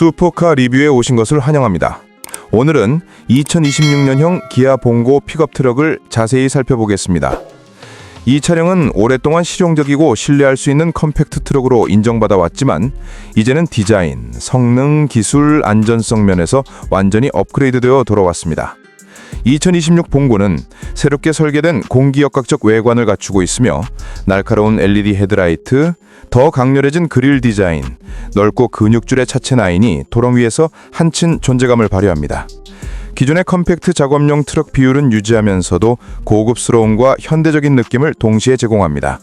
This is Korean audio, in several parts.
슈퍼카 리뷰에 오신 것을 환영합니다. 오늘은 2026년형 기아 봉고 픽업 트럭을 자세히 살펴보겠습니다. 이 차량은 오랫동안 실용적이고 신뢰할 수 있는 컴팩트 트럭으로 인정받아 왔지만 이제는 디자인, 성능, 기술, 안전성 면에서 완전히 업그레이드되어 돌아왔습니다. 2026 봉고는 새롭게 설계된 공기역학적 외관을 갖추고 있으며 날카로운 LED 헤드라이트, 더 강렬해진 그릴 디자인, 넓고 근육줄의 차체 라인이 도로 위에서 한층 존재감을 발휘합니다. 기존의 컴팩트 작업용 트럭 비율은 유지하면서도 고급스러움과 현대적인 느낌을 동시에 제공합니다.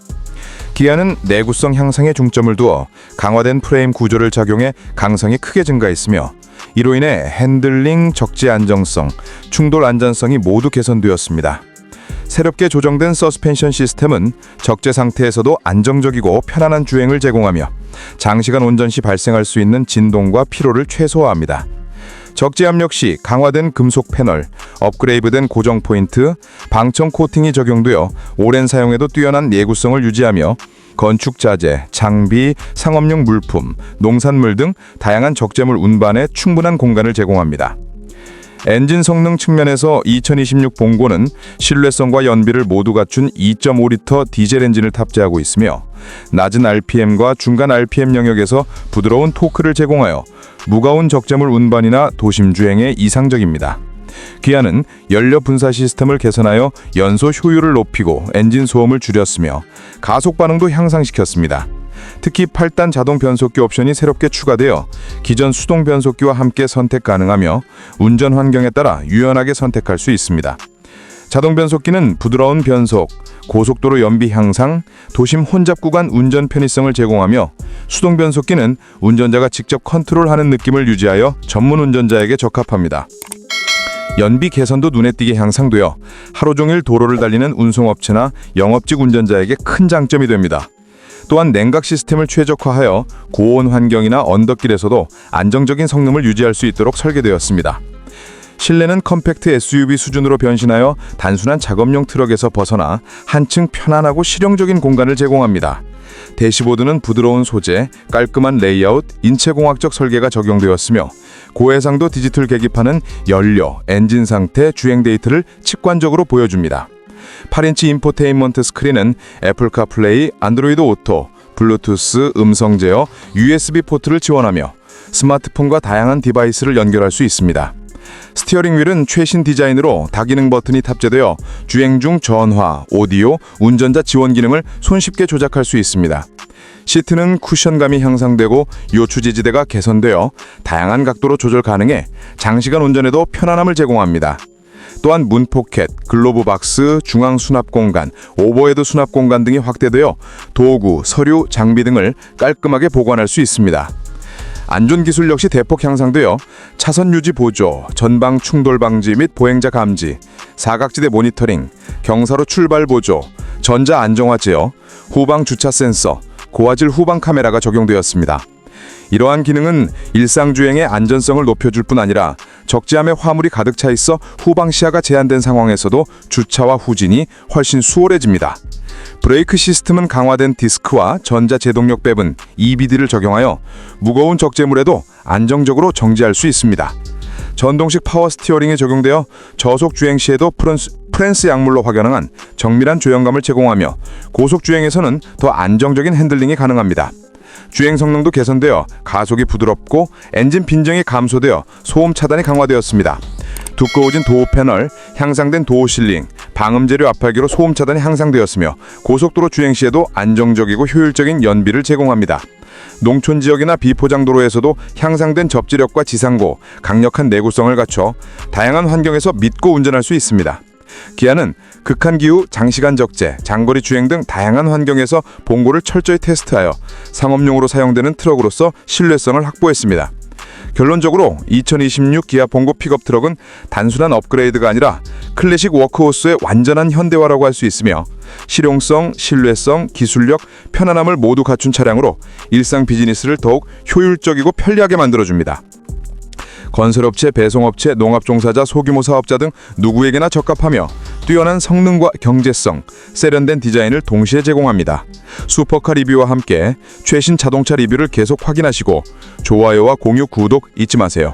기아는 내구성 향상에 중점을 두어 강화된 프레임 구조를 작용해 강성이 크게 증가했으며 이로 인해 핸들링, 적재 안정성, 충돌 안전성이 모두 개선되었습니다. 새롭게 조정된 서스펜션 시스템은 적재 상태에서도 안정적이고 편안한 주행을 제공하며 장시간 운전 시 발생할 수 있는 진동과 피로를 최소화합니다. 적재 압력 시 강화된 금속 패널, 업그레이드된 고정 포인트, 방청 코팅이 적용되어 오랜 사용에도 뛰어난 내구성을 유지하며 건축 자재, 장비, 상업용 물품, 농산물 등 다양한 적재물 운반에 충분한 공간을 제공합니다. 엔진 성능 측면에서 2026 봉고는 신뢰성과 연비를 모두 갖춘 2.5리터 디젤 엔진을 탑재하고 있으며 낮은 RPM과 중간 RPM 영역에서 부드러운 토크를 제공하여 무거운 적재물 운반이나 도심 주행에 이상적입니다. 기아는 연료 분사 시스템을 개선하여 연소 효율을 높이고 엔진 소음을 줄였으며 가속 반응도 향상시켰습니다. 특히 8단 자동 변속기 옵션이 새롭게 추가되어 기존 수동 변속기와 함께 선택 가능하며 운전 환경에 따라 유연하게 선택할 수 있습니다. 자동 변속기는 부드러운 변속, 고속도로 연비 향상, 도심 혼잡 구간 운전 편의성을 제공하며 수동 변속기는 운전자가 직접 컨트롤하는 느낌을 유지하여 전문 운전자에게 적합합니다. 연비 개선도 눈에 띄게 향상되어 하루 종일 도로를 달리는 운송업체나 영업직 운전자에게 큰 장점이 됩니다. 또한 냉각 시스템을 최적화하여 고온 환경이나 언덕길에서도 안정적인 성능을 유지할 수 있도록 설계되었습니다. 실내는 컴팩트 SUV 수준으로 변신하여 단순한 작업용 트럭에서 벗어나 한층 편안하고 실용적인 공간을 제공합니다. 대시보드는 부드러운 소재, 깔끔한 레이아웃, 인체공학적 설계가 적용되었으며 고해상도 디지털 계기판은 연료, 엔진 상태, 주행 데이터를 직관적으로 보여줍니다. 8인치 인포테인먼트 스크린은 애플 카플레이, 안드로이드 오토, 블루투스, 음성 제어, USB 포트를 지원하며 스마트폰과 다양한 디바이스를 연결할 수 있습니다. 스티어링 휠은 최신 디자인으로 다기능 버튼이 탑재되어 주행 중 전화, 오디오, 운전자 지원 기능을 손쉽게 조작할 수 있습니다. 시트는 쿠션감이 향상되고 요추 지지대가 개선되어 다양한 각도로 조절 가능해 장시간 운전에도 편안함을 제공합니다. 또한 문 포켓, 글로브 박스, 중앙 수납 공간, 오버헤드 수납 공간 등이 확대되어 도구, 서류, 장비 등을 깔끔하게 보관할 수 있습니다. 안전 기술 역시 대폭 향상되어 차선 유지 보조, 전방 충돌 방지 및 보행자 감지, 사각지대 모니터링, 경사로 출발 보조, 전자 안정화 제어, 후방 주차 센서, 고화질 후방 카메라가 적용되었습니다. 이러한 기능은 일상 주행의 안전성을 높여줄 뿐 아니라 적재함에 화물이 가득 차 있어 후방 시야가 제한된 상황에서도 주차와 후진이 훨씬 수월해집니다. 브레이크 시스템은 강화된 디스크와 전자 제동력 배분 EBD를 적용하여 무거운 적재물에도 안정적으로 정지할 수 있습니다. 전동식 파워 스티어링이 적용되어 저속 주행 시에도 프랑스, 프랜스 약물로 확연한 정밀한 조형감을 제공하며 고속 주행에서는 더 안정적인 핸들링이 가능합니다. 주행 성능도 개선되어 가속이 부드럽고 엔진 빈정이 감소되어 소음 차단이 강화되었습니다. 두꺼워진 도어 패널, 향상된 도어 실링, 방음 재료 압팔기로 소음 차단이 향상되었으며 고속도로 주행 시에도 안정적이고 효율적인 연비를 제공합니다. 농촌 지역이나 비포장 도로에서도 향상된 접지력과 지상고, 강력한 내구성을 갖춰 다양한 환경에서 믿고 운전할 수 있습니다. 기아는 극한 기후, 장시간 적재, 장거리 주행 등 다양한 환경에서 봉고를 철저히 테스트하여 상업용으로 사용되는 트럭으로서 신뢰성을 확보했습니다. 결론적으로 2026 기아 봉고 픽업 트럭은 단순한 업그레이드가 아니라 클래식 워크호스의 완전한 현대화라고 할 수 있으며 실용성, 신뢰성, 기술력, 편안함을 모두 갖춘 차량으로 일상 비즈니스를 더욱 효율적이고 편리하게 만들어줍니다. 건설업체, 배송업체, 농업종사자, 소규모 사업자 등 누구에게나 적합하며 뛰어난 성능과 경제성, 세련된 디자인을 동시에 제공합니다. 슈퍼카 리뷰와 함께 최신 자동차 리뷰를 계속 확인하시고 좋아요와 공유, 구독 잊지 마세요.